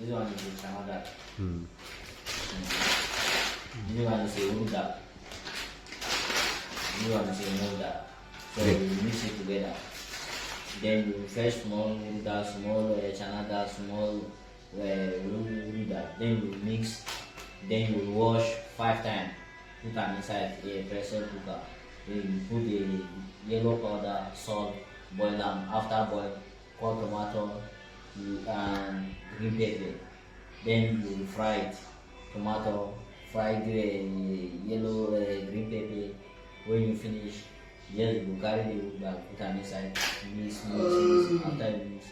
This one is Canada. Hmm. This one is Uruda. This one is Uruda. So Okay. you mix it together. Then you fresh small Uruda, small uh, Canada, small uh, Uruda. Then you mix. Then you wash five times. Put them inside a pressure cooker. Then you put the yellow powder, salt, boil them. After boil, cut tomato you- and green pepper. Then you fry it. Tomato, fried uh, yellow uh, green pepper. When you finish, just you carry the wood bag, put them inside, mix, mix, mix. After you mix,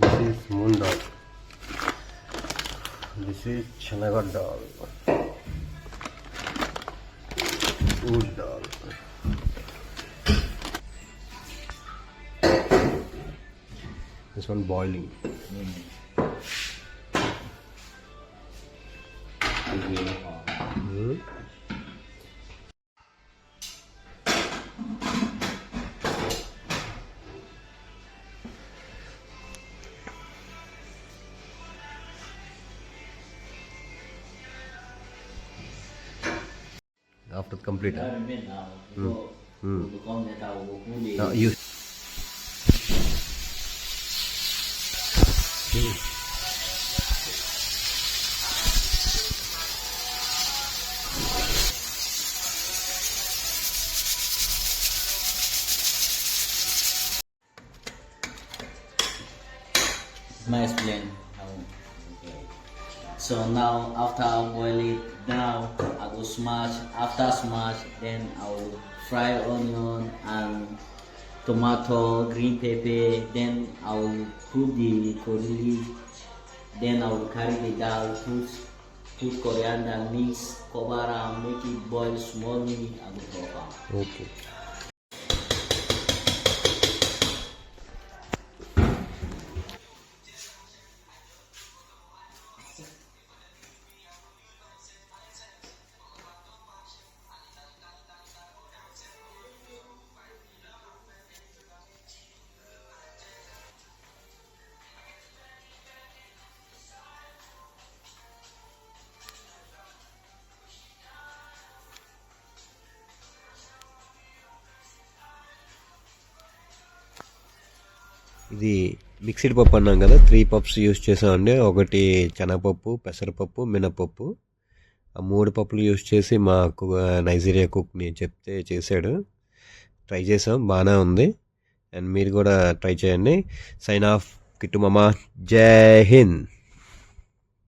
This is moon dal. This is chanaga dal. This one boiling. Hmm. After complete. have remain now. Go, Mm. to come later, we'll the Now you. Explain how? Okay. So now after I boil it down, I go smash. After smash, then I will fry onion and tomato, green pepper. Then I will put the curry leaf. Then I will carry the dal, put put coriander, mix, cover am, make it boil small. I go. Okay. ఇది mixed పప్పు అన్నాం కదా three pups use చేసామండి. ఒకటి శనగపప్పు పెసరపప్పు మినపప్పు. ఆ మూడు పప్పులు యూస్ చేసి మా నైజీరియా నైజీరియా కుక్ని చెప్తే చేశాడు. ట్రై చేసాం బాగానే ఉంది. అండ్ మీరు కూడా ట్రై చేయండి. సైన్ ఆఫ్ కిట్టు మమా జై హింద్